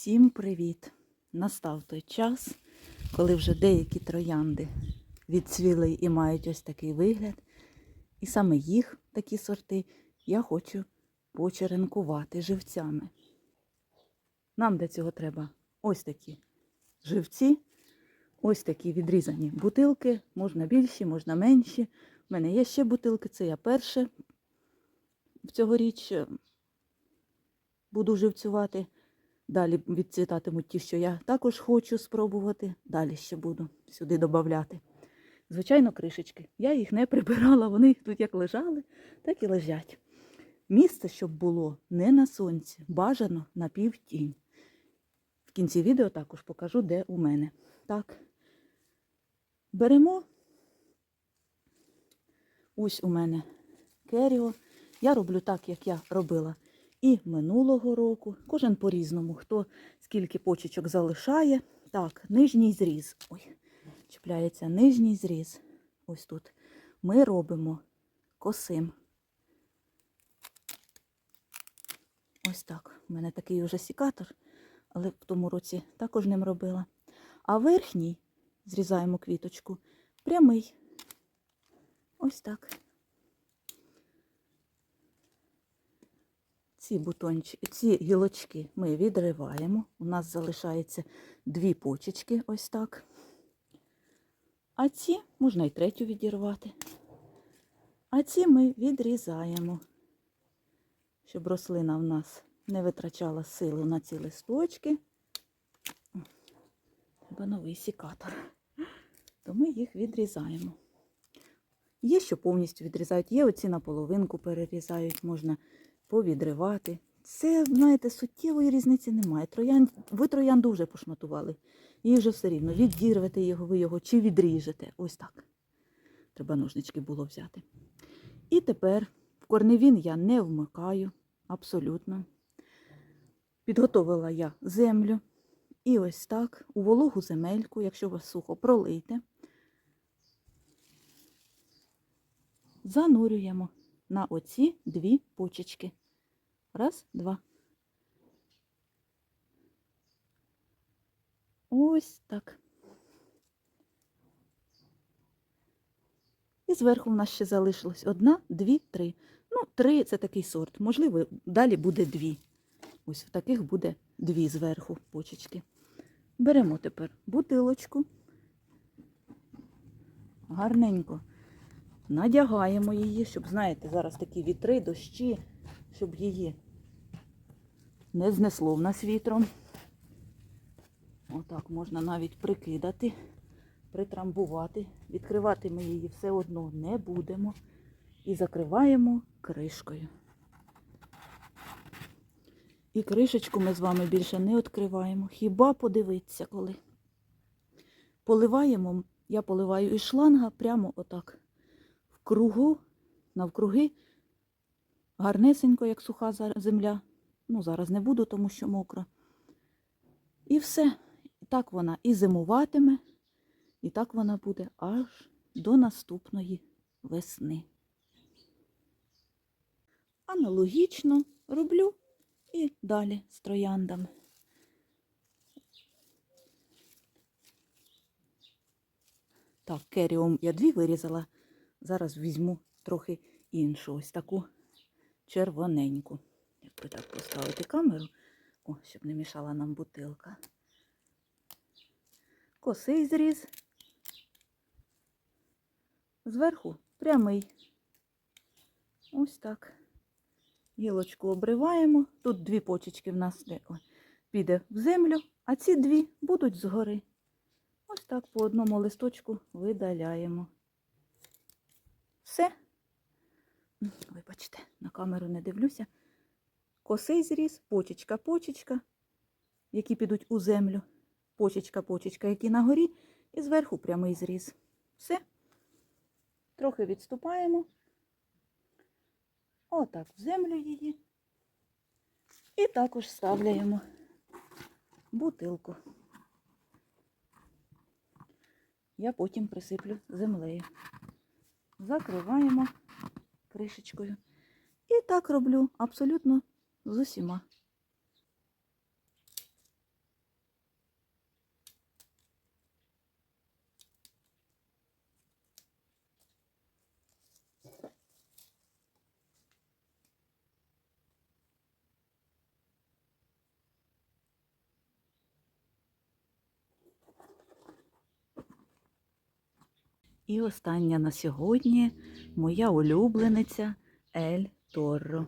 Всім привіт! Настав той час, коли вже деякі троянди відцвіли і мають ось такий вигляд. І саме їх, такі сорти, я хочу почеренкувати живцями. Нам для цього треба ось такі живці, ось такі відрізані бутилки, можна більші, можна менші. У мене є ще бутилки, це я перше в цьогоріч е, буду живцювати. Далі відцвітатимуть ті, що я також хочу спробувати. Далі ще буду сюди додати. Звичайно, кришечки. Я їх не прибирала, вони тут як лежали, так і лежать. Місце, щоб було не на сонці, бажано на півтінь. В кінці відео також покажу, де у мене. Так. Беремо. Ось у мене керіо. Я роблю так, як я робила і минулого року. Кожен по-різному, хто скільки почечок залишає. Так, нижній зріз. Ой, чіпляється нижній зріз. Ось тут. Ми робимо косим. Ось так. У мене такий вже сікатор, але в тому році також ним робила. А верхній зрізаємо квіточку прямий. Ось так. Ці бутончики, ці гілочки ми відриваємо. У нас залишається дві почечки, ось так. А ці можна і третю відірвати. А ці ми відрізаємо, щоб рослина в нас не витрачала силу на ці листочки. Треба новий сікатор. То ми їх відрізаємо. Є, що повністю відрізають, є оці наполовинку перерізають, можна повідривати. Це, знаєте, суттєвої різниці немає. Троян... Ви троянду вже пошматували. Їй вже все рівно. Відірвете його, ви його чи відріжете. Ось так. Треба ножнички було взяти. І тепер в корневін я не вмикаю абсолютно. Підготовила я землю. І ось так, у вологу земельку, якщо вас сухо, пролийте. Занурюємо на оці дві почечки. Раз, два. Ось так. І зверху в нас ще залишилось одна, дві, три. Ну, три це такий сорт. Можливо, далі буде дві. Ось в таких буде дві зверху почечки. Беремо тепер бутилочку. Гарненько надягаємо її, щоб, знаєте, зараз такі вітри, дощі, щоб її не знесло в нас вітром. Отак можна навіть прикидати, притрамбувати. Відкривати ми її все одно не будемо. І закриваємо кришкою. І кришечку ми з вами більше не відкриваємо. Хіба подивитися коли. Поливаємо, я поливаю із шланга прямо отак кругу, навкруги, гарнесенько, як суха земля. Ну, зараз не буду, тому що мокро. І все. Так вона і зимуватиме, і так вона буде аж до наступної весни. Аналогічно роблю і далі з трояндами. Так, керіум я дві вирізала. Зараз візьму трохи іншу, ось таку червоненьку. Якби так поставити камеру, о, щоб не мішала нам бутилка. Косий зріз. Зверху прямий. Ось так. Гілочку обриваємо. Тут дві почечки в нас піде в землю, а ці дві будуть згори. Ось так по одному листочку видаляємо. Все. Вибачте, на камеру не дивлюся. Косий зріз, почечка, почечка, які підуть у землю. Почечка, почечка, які на горі, і зверху прямий зріз. Все. Трохи відступаємо. Отак в землю її. І також ставляємо бутилку. Я потім присиплю землею закриваємо кришечкою. І так роблю абсолютно з усіма. І остання на сьогодні моя улюблениця Ель Торро.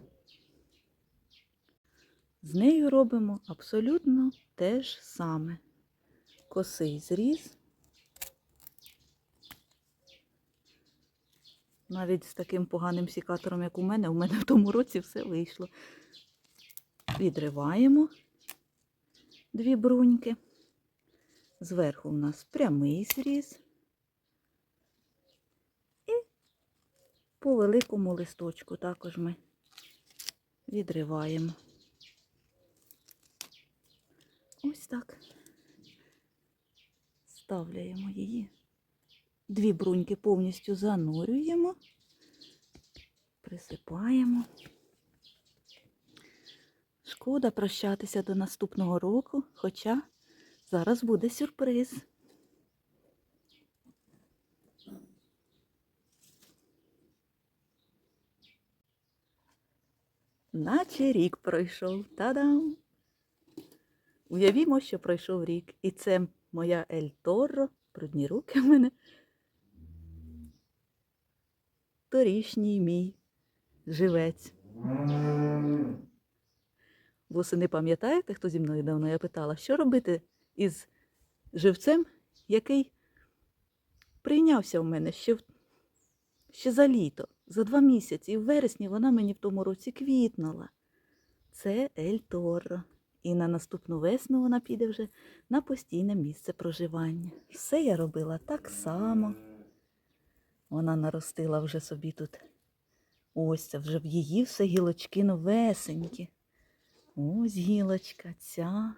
З нею робимо абсолютно те ж саме. Косий зріз. Навіть з таким поганим сікатором, як у мене, у мене в тому році все вийшло. Відриваємо дві бруньки. Зверху у нас прямий зріз. По великому листочку також ми відриваємо. Ось так. Ставляємо її. Дві бруньки повністю занурюємо, присипаємо. Шкода прощатися до наступного року, хоча зараз буде сюрприз. Наче рік пройшов. Та-дам! Уявімо, що пройшов рік. І це моя Ель Торро, брудні руки в мене. Торішній мій живець. Восени пам'ятаєте, хто зі мною давно я питала, що робити із живцем, який прийнявся в мене ще, ще за літо, за два місяці. І в вересні вона мені в тому році квітнула. Це Ель Торро. І на наступну весну вона піде вже на постійне місце проживання. Все я робила так само. Вона наростила вже собі тут. Ось це вже в її все гілочки новесенькі. Ось гілочка ця.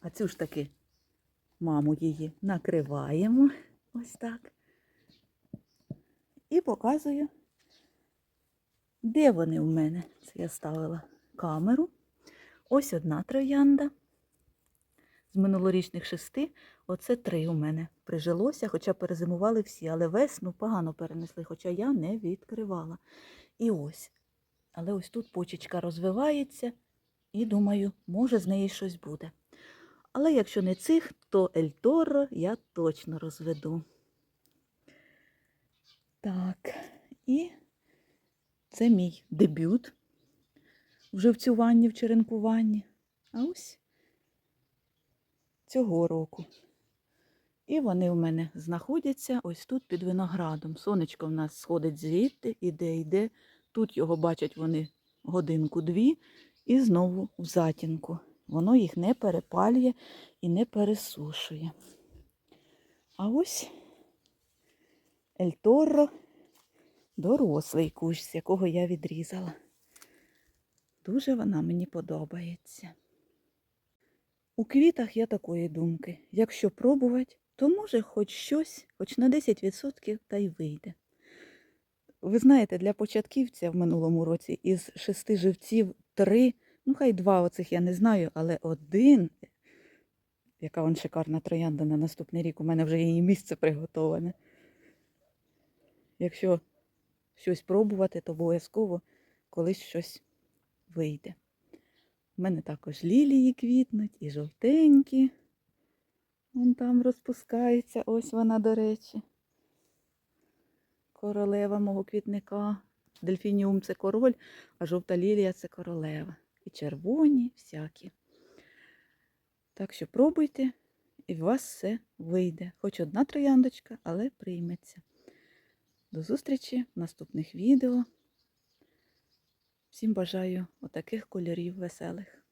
А цю ж таки маму її накриваємо ось так. І показую, де вони у мене. Це я ставила камеру. Ось одна троянда. З минулорічних шести, оце три у мене прижилося, хоча перезимували всі, але весну погано перенесли, хоча я не відкривала. І ось. Але ось тут почечка розвивається, і думаю, може з неї щось буде. Але якщо не цих, то Ель Торо я точно розведу. Так, і це мій дебют в живцюванні, в черенкуванні. А ось цього року. І вони в мене знаходяться ось тут під виноградом. Сонечко в нас сходить звідти, іде, йде. Тут його бачать вони годинку-дві і знову в затінку. Воно їх не перепалює і не пересушує. А ось Ель Торро дорослий кущ, з якого я відрізала. Дуже вона мені подобається. У квітах я такої думки. Якщо пробувати, то може хоч щось, хоч на 10% та й вийде. Ви знаєте, для початківця в минулому році із шести живців три, ну хай два оцих я не знаю, але один, яка вон шикарна троянда на наступний рік, у мене вже її місце приготоване. Якщо щось пробувати, то обов'язково колись щось вийде. У мене також лілії квітнуть і жовтенькі. Вон там розпускається, ось вона, до речі. Королева мого квітника. Дельфініум це король, а жовта лілія це королева. І червоні всякі. Так що пробуйте, і у вас все вийде. Хоч одна трояндочка, але прийметься. До зустрічі в наступних відео. Всім бажаю отаких кольорів веселих.